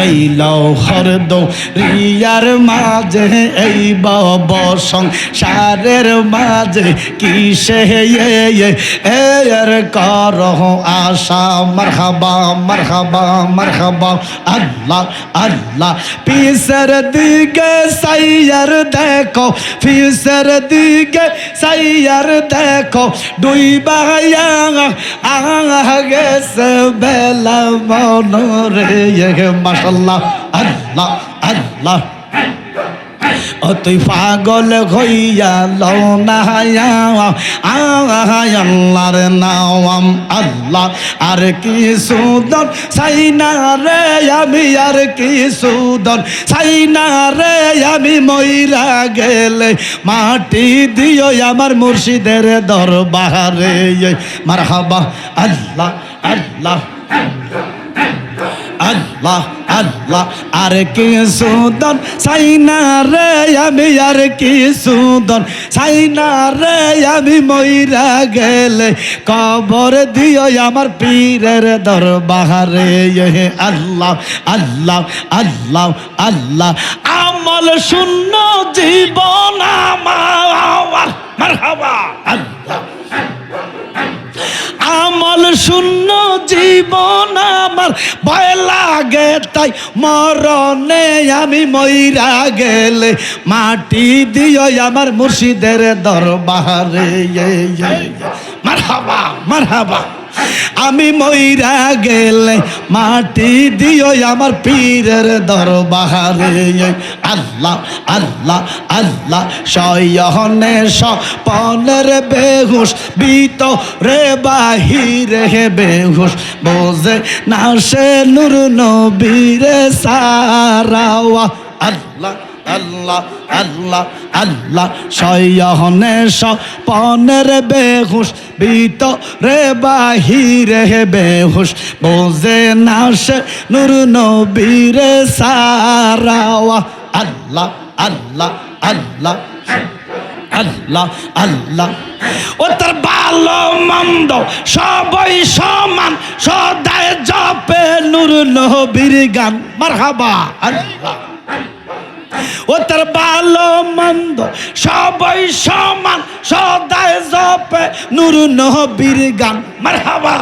এই লহর দো রিয়ার মাঝে, এই বব সংসারের মাঝে, কিসে এর কর আশা? মারহাবা মারহাবা মারহাবা। আল্লাহ আল্লাহ পিসের দিকে সাইয়ার দেখো পিসের দিকে সাইয়ার দেখো। দুই বায়া গেছে বেলা মনরে মাসাল্লাহ আল্লাহ আল্লাহ ও তুই পাগল হইয়া লও না আল্লাহর নাম আল্লাহ, আর কি সুদন সাইনা রে আমি, আর কি সুদন সাইনা রে আমি। মইরা গেলে মাটি দিও আমার মুর্শিদের দরবারে। মারহাবা, আল্লাহ আল্লাহ আল্লাহ। আল্লাহ আল্লাহ, আর কি সুদন সাইনা রে আমি, আর কি সুদন সাইনা রে আমি ময়রা গেলে কবর দিও আমার পীরের দরবারে। আল্লাহ আল্লাহ আল্লাহ আল্লাহ, আমল শূন্য জীবন আমার। মারহাবা। আল্লাহ। আমল শূন্য জীবন আমার ভয় লাগে, তাই মরণে আমি মইরা গেলে মাটি দিও আমার মুর্শিদের দরবারে। মারহাবা মারহাবা। আমি মইরা গেলে মাটি দিও আমার পীরের দরবারে। আল্লাহ আল্লাহ আল্লাহ সয়নে সপনের বেহুশ, বিত রে বাহিরে হে বেহুশ। বোঝে না সে নুর নবীরে সারাওয়া। আল্লাহ আল্লাহ আল্লাহ আল্লাহ। সয়নে সপনের বেহুশ বিত রে বাহিরে বেহুশ। বোঝে না সে নুর নবীরে সারাওয়া। আল্লাহ আল্লাহ আল্লাহ। আল্লাহ আল্লাহ। ও তার ভালো মন্দ, সবাই সমান, সদায় জপে নুর নবীর গান। মারহাবা। আল্লাহ। ও তার ভালো মন্দ, সবাই সমান সদায় জপে নুর নবীর গান। মারহাবা।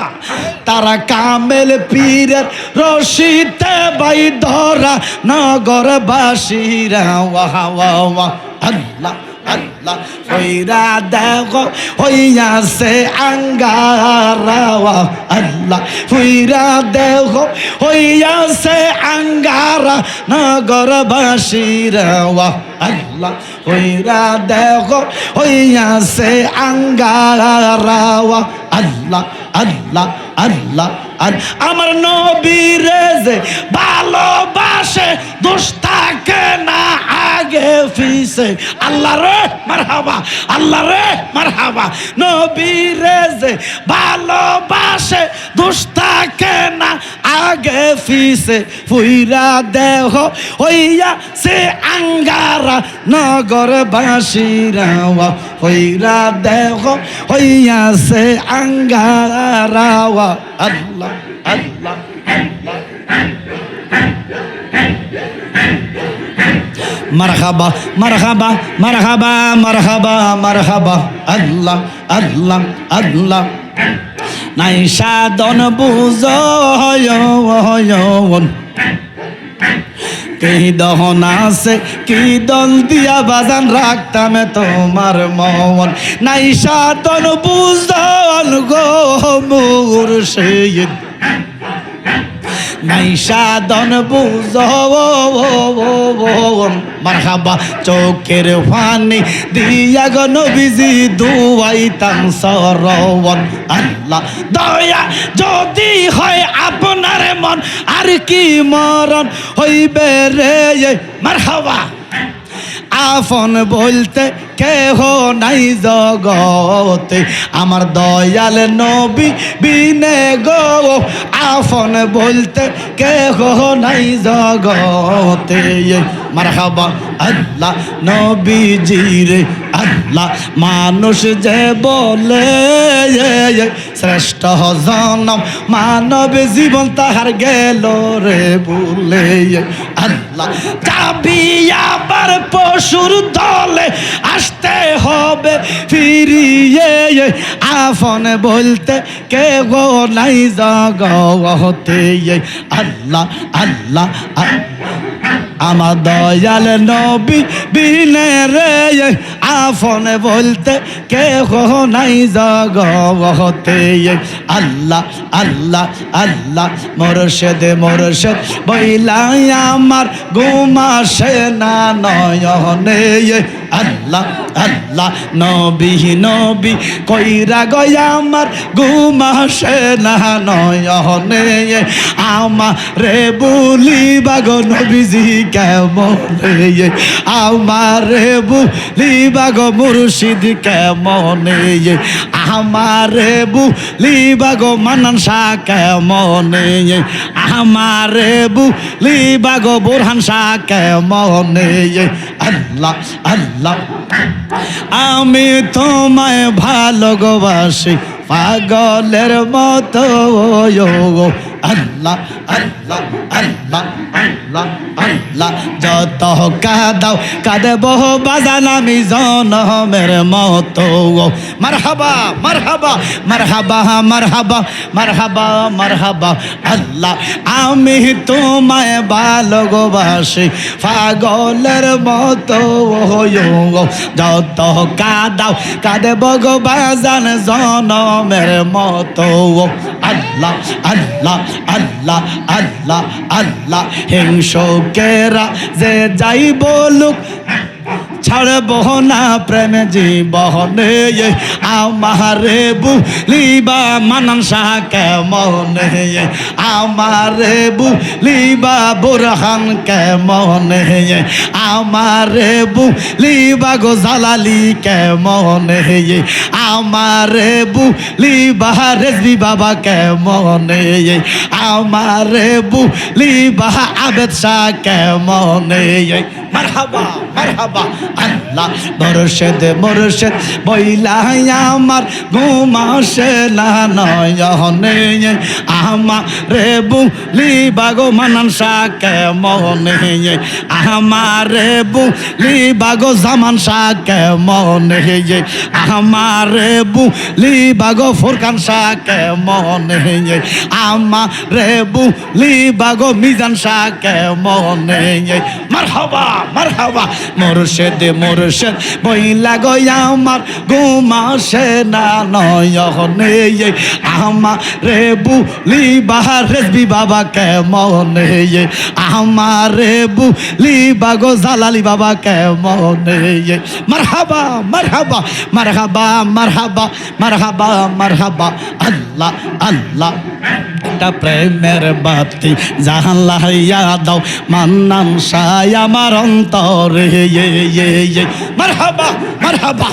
তারা কামেল পীরের রশিতে বাই ধরা নগরবাসীরা ওয়াহ ওয়াহ আল্লাহ। আল্লাহ। হইরা দেখো, হইয়াছে আঙ্গারা আল্লাহ। হইরা দেখো, হইয়াছে আঙ্গারা, নগরবাসীরা আল্লাহ। হইরা দেখো, হইয়াছে আঙ্গারা আল্লাহ আল্লাহ আল্লাহ। আর আমার নবীরে যে ভালোবাসে দুস্তাকে না আগে ফিসে। আল্লাহ রে, মারহাবা, আল্লাহ রে, মারহাবা। নবীরে যে ভালোবাসে দুস্তাকে না আগে ফিসে। ফুইরা দেহ হইয়া সে আঙ্গারা নগর বাসিরা হইরা দেহ হইয়া সে আঙ্গারা আল্লাহ আল্লাহ মারহাবা মারহাবা মারহাবা মারহাবা মারহাবা। আল্লাহ আল্লাহ আল্লাহ। নাই সাধন বুঝ কি দহন আছে? কি দল দিয়া বাজান রাখতাম তোমার মন? নাই সাতন বুঝল গো মুর্শিদ নাই বুঝ মারহাবা চোখের ফানি দিয়া গো নবীজি দুয়াইতাম সরবন আল্লাহ দয়া, যদি হয় আপনার মন আর কি মরণ হইবে রে? মারহাবা। আফন বলতে কেহ নাই জগতে। আমার দয়াল নবী বিনে গো, আফন বলতে কেহ নাই জগতে। মারহাবা আল্লাহ নবীজি রে আল্লাহ মানুষ যে বলে শ্রেষ্ঠ জনম মানব জীবন তাহার গেল রে বলে আল্লাহ। যাবি আবার পশুর দলে আসতে হবে, ফিরিয়ে আফন বলতে কে গো নাই জগতে আল্লাহ আল্লাহ আল্লাহ। আমার দয়াল নবী বিনে রে, আফন বলতে কে নাই জগতে। আল্লাহ আল্লাহ আল্লাহ, মোরশেদ মোরশেদ, বইলাই আমার ঘুমাসে না নয়নে। আল্লাহ আল্লাহ, নবী নবী, কইরা গয়া আমার ঘুমাসে না, নয়নে আমার বলি বাগো নবীজি, কেমন? আমার বলি বাগো মুর্শিদ, কেমন? আমার বলি বাগো মানান শাহ কেমন? আমার বলি বাগো বোরহান শাহ কেমন? আল্লাহ আল্লাহ। আমি তোমায় ভালোবাসি পাগলের মতো আল্লাহ আল্লাহ আল্লাহ আল্লাহ আল্লাহ। যত কাদাও কাদে বহু বাজান আমি জনমের মতো। মারহাবা মারহাবা মারহাবা মারহাবা মারহাবা মারহাবা। আল্লাহ, আমি তোমায় ভালোবাসি, পাগলের মতো। যত কাদাও কাদে বগো বাজান জনমের মতো। আল্লাহ আল্লাহ আল্লাহ আল্লাহ আল্লাহ। হিংসকেরা যে যাই বলুক ছাড়ব না প্রেম জীবনে আমারে বুলিবা মানান শাহ কেমন আমারে বুলিবা বুরহান কেমন আমারে বুলিবা গো জালালি কেমন আমারে বুলিবা রেজবি বাবা কেমন আমারে বুলিবা আবেদ শাহ কেমন মারহাবা আমার ঘুমাসে না আমার রে বুলি, বাগো মানান শাহ কেমনে আমার রে বুলি, বাগো জামান শাহ কেমনে আমার রে বুলি, বাগো ফুরকান শাহ কেমনে আমার রে বুলি, বাগো মিজান শাহ কেমনে মারহাবা। মারহাবা, মুর্শিদ মুর্শিদ, বইলা গয়া আমার ঘুমাসে না, নয়নে আমা রে বুলি বাহার রেজবি বাবা কেমন আমার রে বুলি বাগো জালালি বাবা কেমন মারহাবা মারহাবা মারহাবা মারহাবা মারহাবা মারহাবা, আল্লাহ আল্লাহ। একটা প্রেমের বাতি। জাহাল্লাহিয়া দাও মান্নান সাই আমার অন্তরে। মারহাবা মারহাবা।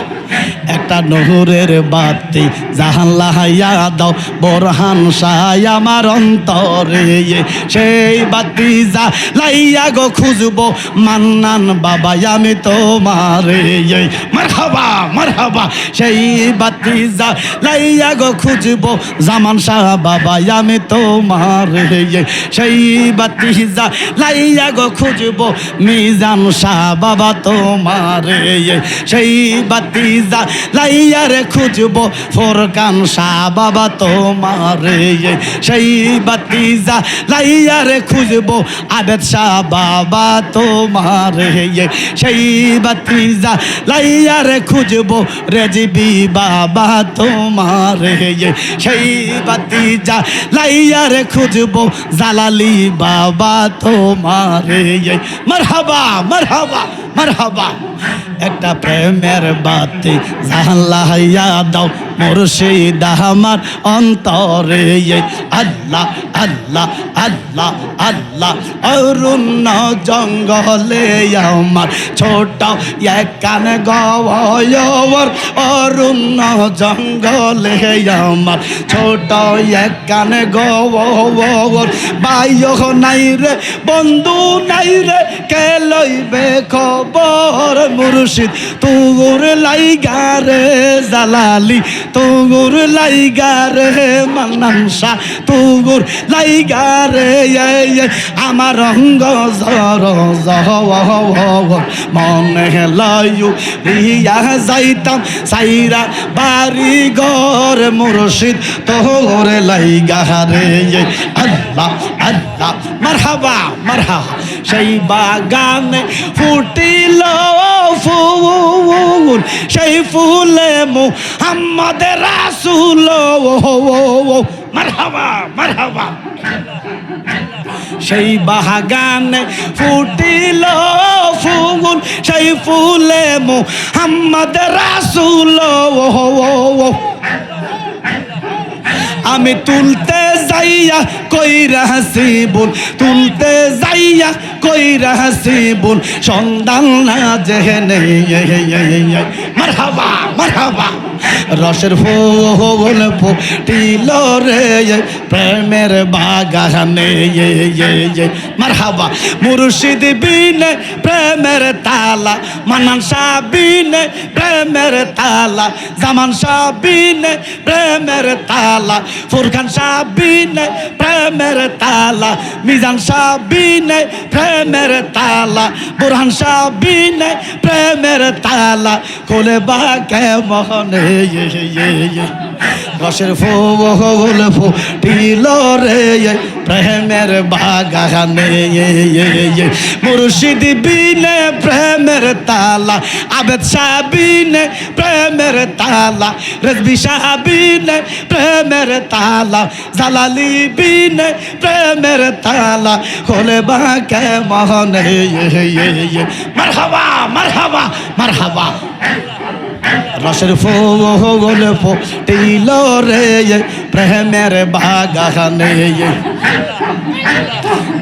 একটা নহরের বাতি। জাহাল্লাহিয়া দাও, বোরহান সাই আমার অন্তরে। সেই বাতি যা লাইয়া গো খুঁজবো, মান্নান বাবা, আমি তোমারে। মারহাবা মারহাবা। সেই বাতি যা লাইয়া গো খুঁজবো, জামান শাহ বাবা, আমি তোমারে। সেই বাতি যা লাইয়া গো খুঁজবো, মিজান শাহ বাবা, তোমারে। সেই বাতি যা লাইয়া রে খুঁজবো ফোরকান শাহ বাবা তোমারে সেই বাতি যা লাইয়া রে খুঁজবো আবেদ শাহ বাবা তোমারে সেই বাতি যা লাইয়া রে খুঁজবো রেজিবি বাবা তোমারে সেই বাতি যা লাইয়া রে খুঁজবো জালালি বাবা তোমারে মারহাবা মারহাবা মারহাবা। একটা প্রেমের বাতি জাহাল্লাহিয়া দাও মুর্শিদ আমার অন্তরে। আল্লাহ আল্লাহ আল্লাহ আল্লাহ, অরুণ জঙ্গলে আমার ছোট এক কান গয়র অরুণ জঙ্গলে আমার ছোট এক কান গয়র বাইয় নাই রে, বন্ধু নাই রে, কে লইবে খবর? মুর্শিদ তুগুর লাইগা রে জালালি তুগুর লাইগা রে মান্নানসা তুগুর লাইগা রে এ, এ, আমার রঙ্গ জর মনে লাইউ রিয়া যাইতাম সাইরা বাড়ি ঘর মুর্শিদ তোর লাইগা রে এ, আল্লাহ আল্লাহ মারহাবা মারহাবা সেই বাগানে ফুটিল ফুল সেই ফুলে মুহাম্মদ রাসূল মারহাবা মারহাবা। সেই বাগানে ফুটিল ফুল সেই ফুলে মুহাম্মদ রাসূল আমি তুলতে যাইয়া কই রাহাসি বল তুলতে যাইয়া কই রাহাসি বল সন্ধান না যেহেনে মারহাবা মারহাবা। রসের ফুল ফুটিল রে, প্রেমের বাগানে। মারহাবা, মুর্শিদ বিনে প্রেমের তালা মানান শাহ বিনে প্রেমের তালা, জামান শাহ বিনে প্রেমের তালা ফুরখান শাহ বিনে প্রেমের তালা, মিজান শাহ বিনে প্রেমের তালা, বুরহান শাহ বিনে প্রেমের তালা, কোলে বাকে মহনে রসের ফুল ফুটিল রে প্রেমের বাগানে মুর্শিদ বিনে প্রেমের তালা, আবেদ শাহ বিনে প্রেমের তালা, রেজবি শাহ বিনে প্রেমের তালা, জালালি বিনে প্রেমের তালা হলে বাকে মহনে মারহাবা মারহাবা মারহাবা। রসের ফুল ফুটিল রে, প্রেমের বাগানে।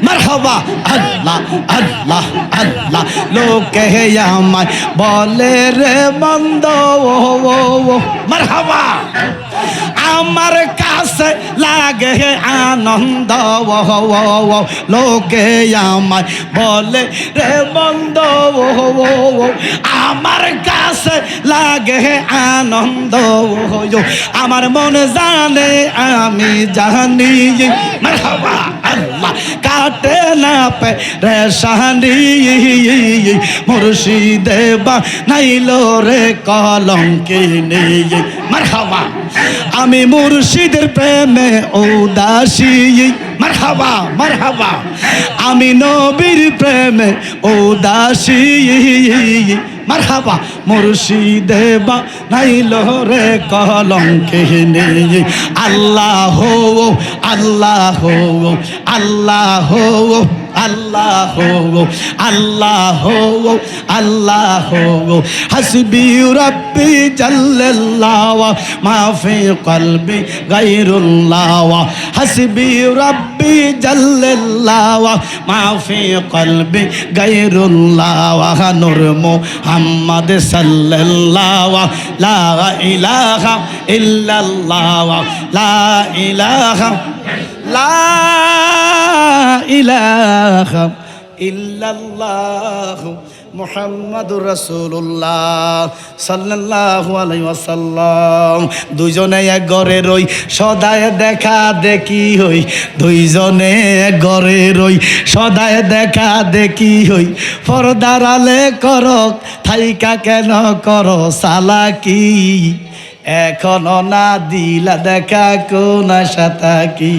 মারহাবা, আল্লাহ আল্লাহ আল্লাহ, লোকে আমায় বলে রে মন্দ মারহাবা। আমার কাছে লাগে আনন্দ লোকে আমায় বলে, রে মন্দ আমার কাছে লাগে আনন্দ আমার মন জানে, আমি জানি। মারহাবা, আল্লাহ, কাটে না পে রেশানি মুর্শিদে বা নাইলো রে কলঙ্কিনী। মারহাবা। আমি মুর্শিদের প্রেমে উদাসী। মারহাবা মারহাবা। আমি নবীর প্রেমে উদাসী। মারহাবা, মুর্শিদে বা নাইলো রে কলঙ্কিনী আল্লাহ আল্লাহ আল্লাহ আল্লাহ আল্লাহ আল্লাহ। হাসবি রব্বি জাল্লাল্লাহ মা ফি কলবি গায়রুল্লাহ। হাসবি রব্বি জাল্লাল্লাহ মা ফি কলবি গায়রুল্লাহ। নূর মুহাম্মদ সাল্লাল্লাহ, লা ইলাহা ইল্লাল্লাহ, লা ইলাহা, লা ইলাহা ইল্লাল্লাহ মুহাম্মাদুর রাসূলুল্লাহ সাল্লাল্লাহু আলাইহি ওয়াসাল্লাম। দুইজনে এক ঘরে রই, সদায় দেখা দেখি হই। দুইজনে এক ঘরে রই, সদায় দেখা দেখি হই। পর্দার আলে করক, থাইকা কেন করো সালাকি এখনও না দিলা দেখা কোন আশা থাকি?